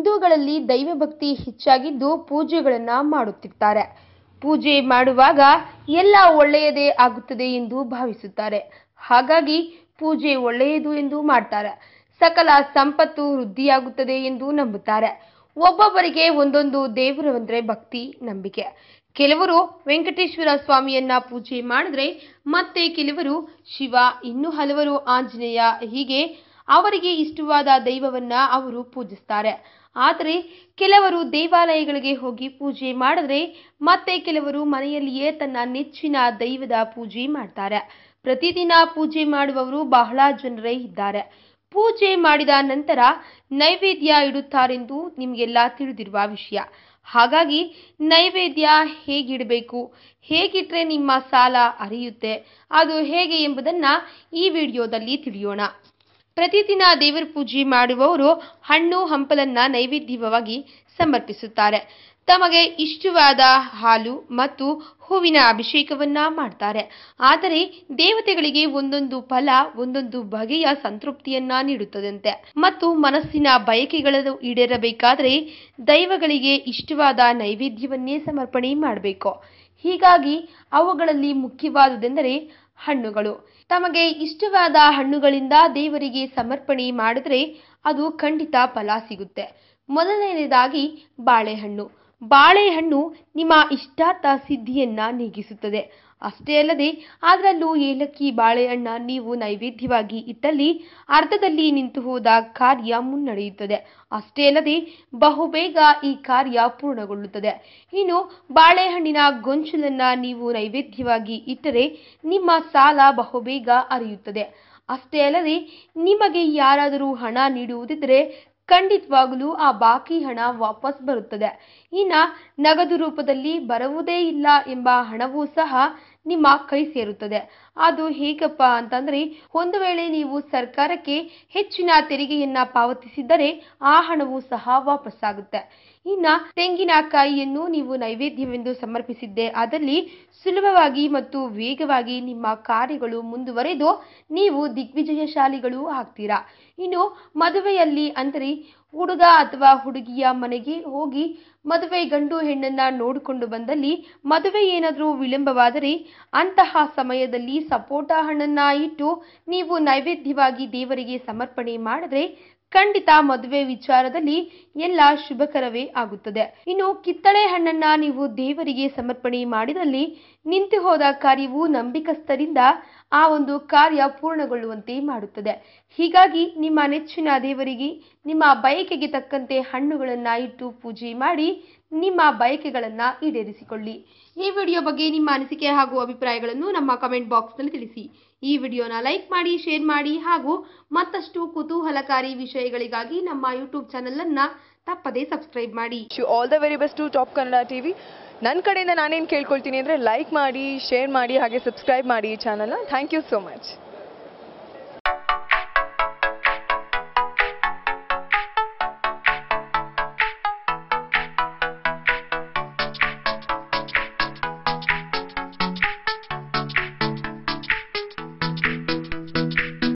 ಹಿಂದೂಗಳಲ್ಲಿ ದೈವ ಭಕ್ತಿ ಹೆಚ್ಚಾಗಿದ್ದು ಪೂಜೆಗಳನ್ನು ಮಾಡುತ್ತಿರ್ತಾರೆ. ಪೂಜೆ ಮಾಡುವಾಗ ಎಲ್ಲ ಒಳ್ಳೆಯದೇ ಆಗುತ್ತದೆ ಎಂದು ಭಾವಿಸುತ್ತಾರೆ. ಹಾಗಾಗಿ ಪೂಜೆ ಒಳ್ಳೆಯದು ಎಂದು ಮಾಡ್ತಾರೆ. ಸಕಲ ಸಂಪತ್ತು ವೃದ್ಧಿಯಾಗುತ್ತದೆ ಎಂದು ನಂಬುತ್ತಾರೆ. ಒಬ್ಬೊಬ್ಬರಿಗೆ ಒಂದೊಂದು ದೇವರಂದ್ರೆ ಭಕ್ತಿ, ನಂಬಿಕೆ. ಕೆಲವರು ವೆಂಕಟೇಶ್ವರ ಸ್ವಾಮಿಯನ್ನ ಪೂಜೆ ಮಾಡಿದ್ರೆ ಮತ್ತೆ ಕೆಲವರು ಶಿವ, ಇನ್ನು ಹಲವರು ಆಂಜನೇಯ, ಹೀಗೆ ಅವರಿಗೆ ಇಷ್ಟವಾದ ದೈವವನ್ನ ಅವರು ಪೂಜಿಸ್ತಾರೆ. ಆದರೆ ಕೆಲವರು ದೇವಾಲಯಗಳಿಗೆ ಹೋಗಿ ಪೂಜೆ ಮಾಡಿದ್ರೆ ಮತ್ತೆ ಕೆಲವರು ಮನೆಯಲ್ಲಿಯೇ ತನ್ನ ನೆಚ್ಚಿನ ದೈವದ ಪೂಜೆ ಮಾಡ್ತಾರೆ. ಪ್ರತಿದಿನ ಪೂಜೆ ಮಾಡುವವರು ಬಹಳ ಜನರೇ ಇದ್ದಾರೆ. ಪೂಜೆ ಮಾಡಿದ ನಂತರ ನೈವೇದ್ಯ ಇಡುತ್ತಾರೆಂದು ನಿಮಗೆಲ್ಲ ತಿಳಿದಿರುವ ವಿಷಯ. ಹಾಗಾಗಿ ನೈವೇದ್ಯ ಹೇಗಿಡಬೇಕು? ಹೇಗಿಟ್ರೆ ನಿಮ್ಮ ಸಾಲ ಅರಿಯುತ್ತೆ? ಅದು ಹೇಗೆ ಎಂಬುದನ್ನ ಈ ವಿಡಿಯೋದಲ್ಲಿ ತಿಳಿಯೋಣ. ಪ್ರತಿದಿನ ದೇವರ ಪೂಜೆ ಮಾಡುವವರು ಹಣ್ಣು ಹಂಪಲನ್ನ ನೈವೇದ್ಯವಾಗಿ ಸಮರ್ಪಿಸುತ್ತಾರೆ. ತಮಗೆ ಇಷ್ಟವಾದ ಹಾಲು ಮತ್ತು ಹೂವಿನ ಅಭಿಷೇಕವನ್ನ ಮಾಡ್ತಾರೆ. ಆದರೆ ದೇವತೆಗಳಿಗೆ ಒಂದೊಂದು ಫಲ, ಒಂದೊಂದು ಬಗೆಯ ಸಂತೃಪ್ತಿಯನ್ನ ನೀಡುತ್ತದಂತೆ. ಮತ್ತು ಮನಸ್ಸಿನ ಬಯಕೆಗಳನ್ನು ಈಡೇರಬೇಕಾದರೆ ದೈವಗಳಿಗೆ ಇಷ್ಟವಾದ ನೈವೇದ್ಯವನ್ನೇ ಸಮರ್ಪಣೆ ಮಾಡಬೇಕು. ಹೀಗಾಗಿ ಅವುಗಳಲ್ಲಿ ಮುಖ್ಯವಾದುದೆಂದರೆ ಹಣ್ಣುಗಳು. ತಮಗೆ ಇಷ್ಟವಾದ ಹಣ್ಣುಗಳಿಂದ ದೇವರಿಗೆ ಸಮರ್ಪಣೆ ಮಾಡಿದ್ರೆ ಅದು ಖಂಡಿತ ಫಲ ಸಿಗುತ್ತೆ. ಮೊದಲನೆಯದಾಗಿ ಬಾಳೆಹಣ್ಣು. ಬಾಳೆಹಣ್ಣು ನಿಮ್ಮ ಇಷ್ಟಾರ್ಥ ಸಿದ್ಧಿಯನ್ನ ನೀಗಿಸುತ್ತದೆ. ಅಷ್ಟೇ ಅಲ್ಲದೆ ಅದರಲ್ಲೂ ಏಲಕ್ಕಿ ಬಾಳೆಹಣ್ಣ ನೀವು ನೈವೇದ್ಯವಾಗಿ ಇಟ್ಟಲ್ಲಿ ಅರ್ಧದಲ್ಲಿ ನಿಂತು ಹೋದ ಕಾರ್ಯ ಮುನ್ನಡೆಯುತ್ತದೆ. ಅಷ್ಟೇ ಅಲ್ಲದೆ ಬಹುಬೇಗ ಈ ಕಾರ್ಯ ಪೂರ್ಣಗೊಳ್ಳುತ್ತದೆ. ಇನ್ನು ಬಾಳೆಹಣ್ಣಿನ ಗೊಂಚಲನ್ನ ನೀವು ನೈವೇದ್ಯವಾಗಿ ಇಟ್ಟರೆ ನಿಮ್ಮ ಸಾಲ ಬಹುಬೇಗ ಅರಿಯುತ್ತದೆ. ಅಷ್ಟೇ ಅಲ್ಲದೆ ನಿಮಗೆ ಯಾರಾದರೂ ಹಣ ನೀಡುವುದಿದ್ದರೆ ಖಂಡಿತವಾಗಲೂ ಆ ಬಾಕಿ ಹಣ ವಾಪಸ್ ಬರುತ್ತದೆ. ಇನ್ನು ನಗದು ರೂಪದಲ್ಲಿ ಬರುವುದೇ ಇಲ್ಲ ಎಂಬ ಹಣವೂ ಸಹ ನಿಮ್ಮ ಕೈ ಸೇರುತ್ತದೆ ಅದು ಹೇಗಪ್ಪ ಅಂತಂದ್ರೆ, ಒಂದು ವೇಳೆ ನೀವು ಸರ್ಕಾರಕ್ಕೆ ಹೆಚ್ಚಿನ ತೆರಿಗೆಯನ್ನ ಪಾವತಿಸಿದ್ದರೆ ಆ ಹಣವು ಸಹ ವಾಪಸ್ಸಾಗುತ್ತೆ ಇನ್ನ ತೆಂಗಿನಕಾಯಿಯನ್ನು ನೀವು ನೈವೇದ್ಯವೆಂದು ಸಮರ್ಪಿಸಿದ್ದೆ ಅದಲ್ಲಿ ಸುಲಭವಾಗಿ ಮತ್ತು ವೇಗವಾಗಿ ನಿಮ್ಮ ಕಾರ್ಯಗಳು ಮುಂದುವರೆದು ನೀವು ದಿಗ್ವಿಜಯಶಾಲಿಗಳು ಆಗ್ತೀರಾ. ಇನ್ನು ಮದುವೆಯಲ್ಲಿ ಅಂದರೆ ಹುಡುಗ ಅಥವಾ ಹುಡುಗಿಯ ಮನೆಗೆ ಹೋಗಿ ಮದುವೆ ಗಂಡು ಹೆಣ್ಣನ್ನ ನೋಡಿಕೊಂಡು ಬಂದಲ್ಲಿ ಮದುವೆ ಏನಾದರೂ ವಿಳಂಬವಾದರೆ ಅಂತಹ ಸಮಯದಲ್ಲಿ ಸಪೋಟ ಹಣ್ಣನ್ನ ಇಟ್ಟು ನೀವು ನೈವೇದ್ಯವಾಗಿ ದೇವರಿಗೆ ಸಮರ್ಪಣೆ ಮಾಡಿದ್ರೆ ಖಂಡಿತ ಮದುವೆ ವಿಚಾರದಲ್ಲಿ ಎಲ್ಲ ಶುಭಕರವೇ ಆಗುತ್ತದೆ. ಇನ್ನು ಕಿತ್ತಳೆ ಹಣ್ಣನ್ನ ನೀವು ದೇವರಿಗೆ ಸಮರ್ಪಣೆ ಮಾಡಿದಲ್ಲಿ ನಿಂತು ಹೋದ ಕಾರ್ಯವು ನಂಬಿಕಸ್ಥರಿಂದ ಆ ಒಂದು ಕಾರ್ಯ ಪೂರ್ಣಗೊಳ್ಳುವಂತೆ ಮಾಡುತ್ತದೆ. ಹೀಗಾಗಿ ನಿಮ್ಮ ನೆಚ್ಚಿನ ದೇವರಿಗೆ, ನಿಮ್ಮ ಬಯಕೆಗೆ ತಕ್ಕಂತೆ ಹಣ್ಣುಗಳನ್ನು ಇಟ್ಟು ಪೂಜೆ ಮಾಡಿ ನಿಮ್ಮ ಬಯಕೆಗಳನ್ನು ಈಡೇರಿಸಿಕೊಳ್ಳಿ. ಈ ವಿಡಿಯೋ ಬಗ್ಗೆ ನಿಮ್ಮ ಅನಿಸಿಕೆ ಹಾಗೂ ಅಭಿಪ್ರಾಯಗಳನ್ನು ನಮ್ಮ ಕಮೆಂಟ್ ಬಾಕ್ಸ್ನಲ್ಲಿ ತಿಳಿಸಿ. ಈ ವಿಡಿಯೋನ ಲೈಕ್ ಮಾಡಿ ಶೇರ್ ಮಾಡಿ ಹಾಗೂ ಮತ್ತಷ್ಟು ಕುತೂಹಲಕಾರಿ ವಿಷಯಗಳಿಗಾಗಿ ನಮ್ಮ ಯೂಟ್ಯೂಬ್ ಚಾನೆಲ್ ಅನ್ನ ತಪ್ಪದೇ ಸಬ್ಸ್ಕ್ರೈಬ್ ಮಾಡಿ. Wish all the very best to top Kannada TV ನನ್ನ ಕಡೆಯಿಂದ ನಾನೇನು ಕೇಳ್ಕೊಳ್ತೀನಿ ಅಂದರೆ ಲೈಕ್ ಮಾಡಿ ಶೇರ್ ಮಾಡಿ, ಹಾಗೆ ಸಬ್ಸ್ಕ್ರೈಬ್ ಮಾಡಿ ಈ ಚಾನಲ್ನ ಥ್ಯಾಂಕ್ ಯು ಸೋ ಮಚ್